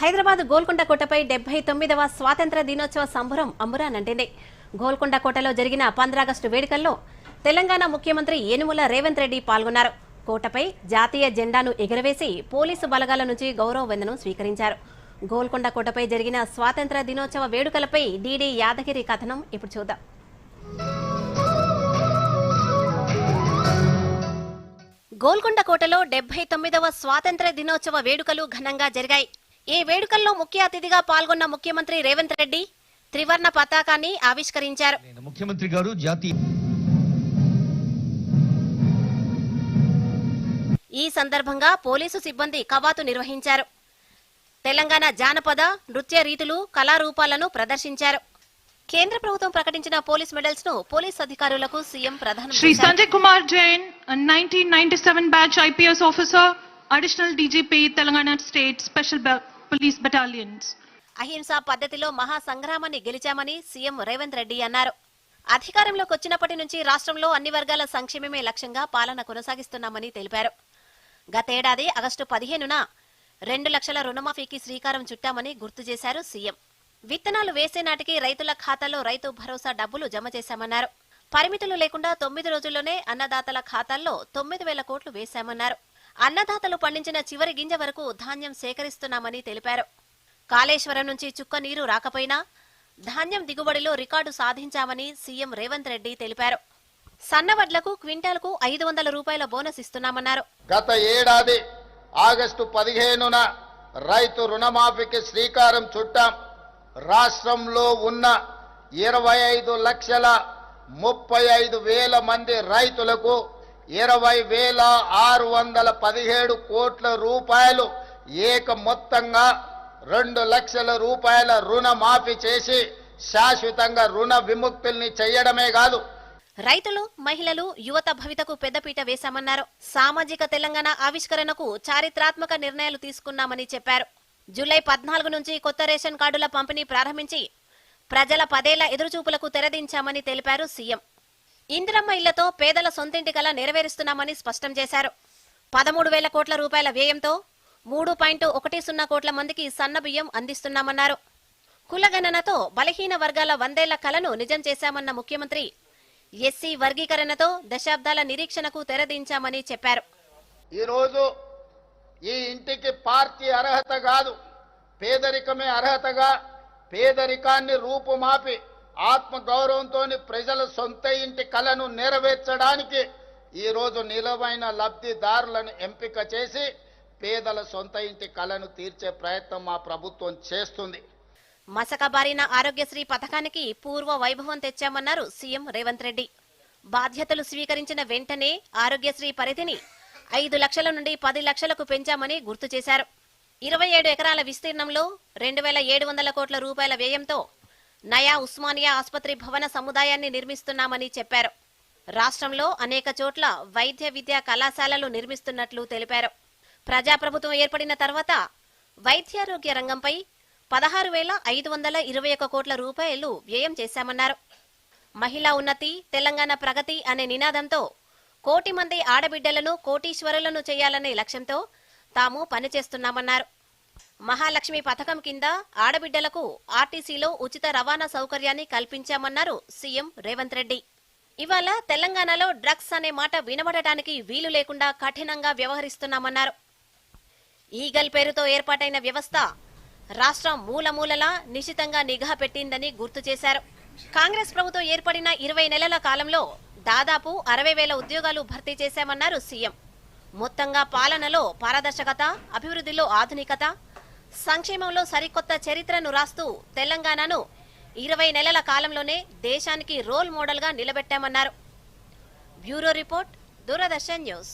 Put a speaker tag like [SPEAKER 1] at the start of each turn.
[SPEAKER 1] హైదరాబాద్ గోల్కొండ కోటపై డెబ్బై తొమ్మిదవ స్వాతంత్ర దినోత్సవ సంబరం అంబురానంటింది గోల్కొండ కోటలో జరిగిన పంద్రాగస్టు వేడుకల్లో తెలంగాణ ముఖ్యమంత్రి ఏనుముల రేవంత్ రెడ్డి పాల్గొన్నారు. కోటపై జాతీయ జెండాను ఎగురవేసి పోలీసు బలగాల నుంచి గౌరవ వందనం స్వీకరించారు. గోల్కొండ కోటపై జరిగిన స్వాతంత్ర దినోత్సవ వేడుకలపై డీడీ యాదగిరి కథనం ఇప్పుడు చూద్దాం. గోల్కొండ కోటలో డెబ్బై తొమ్మిదవ స్వాతంత్ర దినోత్సవ వేడుకలు ఘనంగా జరిగాయి. ఈ వేడుకల్లో ముఖ్య అతిథిగా పాల్గొన్న ముఖ్యమంత్రి రేవంత్ రెడ్డి త్రివర్ణ పతాకాన్ని ఆవిష్కరించారు.
[SPEAKER 2] ముఖ్యమంత్రి గారు జాతీయ
[SPEAKER 1] ఈ సందర్భంగా పోలీసు సిబ్బంది కవాతు నిర్వహించారు. తెలంగాణ జానపద నృత్య రీతులు కళారూపాలను ప్రదర్శించారు. కేంద్ర ప్రభుత్వం ప్రకటించిన పోలీస్ మెడల్స్ను పోలీస్ అధికారులకు సీఎం ప్రదానం
[SPEAKER 3] Shri
[SPEAKER 1] చేశారు.
[SPEAKER 3] Sanjay Kumar Jain, a 1997 batch IPS officer, additional DGP, Telangana State Special Ba- Police Battalions.
[SPEAKER 1] అహింసా పద్ధతిలో మహా సంగ్రామాన్ని గెలిచామని సీఎం రేవంత్ రెడ్డి అన్నారు. అధికారంలోకి వచ్చినప్పటి నుంచి రాష్ట్రంలో అన్ని వర్గాల సంక్షేమమే లక్ష్యంగా పాలన కొనసాగిస్తున్నామని తెలిపారు. గతేడాది ఆగస్టు పదిహేనున రెండు లక్షల రుణమాఫీకి శ్రీకారం చుట్టామని గుర్తు చేశారు సీఎం. విత్తనాలు వేసే నాటికి రైతుల ఖాతాలో రైతు భరోసా డబ్బులు జమ చేశామన్నారు. పరిమితులు లేకుండా తొమ్మిది రోజుల్లోనే అన్నదాతల ఖాతాల్లో తొమ్మిది వేల కోట్లు వేశామన్నారు. అన్నదాతలు పండించిన చివరి గింజ వరకు ధాన్యం సేకరిస్తున్నామని తెలిపారు. కాళేశ్వరం నుంచి చుక్క నీరు రాకపోయినా ధాన్యం దిగుబడిలో రికార్డు సాధించామని సీఎం రేవంత్ రెడ్డి తెలిపారు. సన్నవడ్లకు క్వింటాల్కు ఐదు వందల రూపాయల బోనస్ ఇస్తున్నామన్నారు.
[SPEAKER 4] గత ఏడాది ఆగస్టు పదిహేనున రైతు రుణమాఫీకి శ్రీకారం చుట్టాం. రాష్ట్రంలో ఉన్న ఇరవై ఐదు లక్షల ముప్పై ఐదు వేల మంది రైతులకు ఇరవై వేల ఆరు వందల పదిహేడు కోట్ల రూపాయలు ఏక మొత్తంగా రెండు లక్షల రూపాయల రుణమాఫీ చేసి శాశ్వతంగా రుణ విముక్తుల్ని చేయడమే కాదు.
[SPEAKER 1] రైతులు మహిళలు యువత భవితకు పెద్దపీట వేశామన్నారు. సామాజిక తెలంగాణ ఆవిష్కరణకు చారిత్రాత్మక నిర్ణయాలు తీసుకున్నామని చెప్పారు. జూలై పద్నాలుగు నుంచి కొత్త రేషన్ కార్డుల పంపిణీ ప్రారంభించి ప్రజల పదేళ్ళ ఎదురుచూపులకు తెరదించామని తెలిపారు సీఎం. ఇందిరమ్మ ఇళ్ళతో పేదల సొంతింటి కల నెరవేరుస్తున్నామని స్పష్టం చేశారు. పదమూడు వేల కోట్ల రూపాయల వ్యయంతో మూడు పాయింట్ ఒకటి సున్నా కోట్ల మందికి సన్న బియ్యం అందిస్తున్నామన్నారు. కులగణనతో బలహీన వర్గాల వందేళ్ళ కలను నిజం చేశామన్న ముఖ్యమంత్రి ఎస్సీ వర్గీకరణతో దశాబ్దాల నిరీక్షణకు తెరదించామని చెప్పారు.
[SPEAKER 4] ఈరోజు ఈ ఇంటికి పార్టీ అర్హత కాదు. పేదరికమే అర్హతగా పేదరికాన్ని రూపుమాపి ఆత్మగౌరవంతో ప్రజల సొంత ఇంటి కలను నెరవేర్చడానికి ఈరోజు నిలవైన లబ్ధిదారులను ఎంపిక చేసి పేదల సొంత ఇంటి కలను తీర్చే ప్రయత్నం మా ప్రభుత్వం చేస్తుంది.
[SPEAKER 1] మసక బారిన ఆరోగ్యశ్రీ పథకానికి పూర్వ వైభవం తెచ్చామన్నారు సీఎం రేవంత్ రెడ్డి. బాధ్యతలు స్వీకరించిన వెంటనే ఆరోగ్యశ్రీ పరిధిని ఐదు లక్షల నుండి పది లక్షలకు పెంచామని గుర్తు చేశారు. ఇరవై ఏడు ఎకరాల విస్తీర్ణంలో రెండు వేల ఏడు వందల కోట్ల రూపాయల వ్యయంతో నయా ఉస్మానియా ఆసుపత్రి భవన సముదాయాన్ని నిర్మిస్తున్నామని చెప్పారు. రాష్ట్రంలో అనేక చోట్ల వైద్య విద్యా కళాశాలలు నిర్మిస్తున్నట్లు తెలిపారు. ప్రజాప్రభుత్వం ఏర్పడిన తర్వాత వైద్యారోగ్య రంగంపై పదహారు వేల ఐదు వందల ఇరవై ఒక కోట్ల రూపాయలు వ్యయం చేశామన్నారు. మహిళా ఉన్నతి తెలంగాణ ప్రగతి అనే నినాదంతో కోటి మంది ఆడబిడ్డలను కోటీశ్వరులను చేయాలనే లక్ష్యంతో తాము పనిచేస్తున్నామన్నారు. మహాలక్ష్మి పథకం కింద ఆడబిడ్డలకు ఆర్టీసీలో ఉచిత రవాణా సౌకర్యాన్ని కల్పించామన్నారు సీఎం రేవంత్ రెడ్డి. ఇవాళ తెలంగాణలో డ్రగ్స్ అనే మాట వినబడటానికి వీలు లేకుండా కఠినంగా వ్యవహరిస్తున్నామన్నారు. ఈగల్ పేరుతో ఏర్పాటైన వ్యవస్థ రాష్ట్రం మూలమూలలా నిశితంగా నిఘా పెట్టిందని గుర్తు చేశారు. కాంగ్రెస్ ప్రభుత్వం ఏర్పడిన ఇరవై నెలల కాలంలో దాదాపు అరవై వేల ఉద్యోగాలు భర్తీ చేశామన్నారు సీఎం. మొత్తంగా పాలనలో పారదర్శకత అభివృద్ధిలో ఆధునికత సంక్షేమంలో సరికొత్త చరిత్రను రాస్తూ తెలంగాణను ఇరవై నెలల కాలంలోనే దేశానికి రోల్ మోడల్గా నిలబెట్టామన్నారు. Bureau report Doordarshan news.